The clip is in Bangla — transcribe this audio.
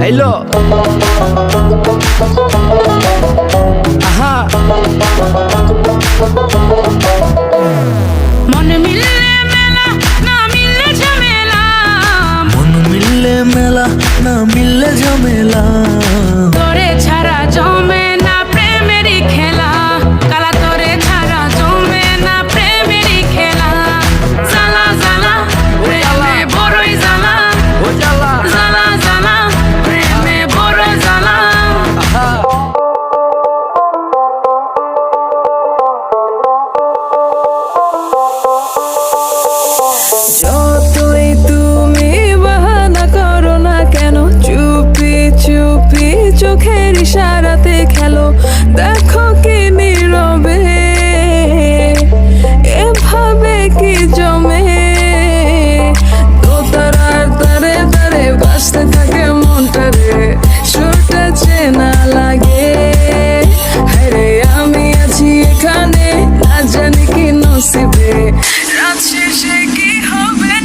Hello. চোখের ইশারাতে খেলো। দেখো কি নীরবে। এভাবে কি জমে? Oh, তারে তারে থাকে আমি আছি কি কি হবে?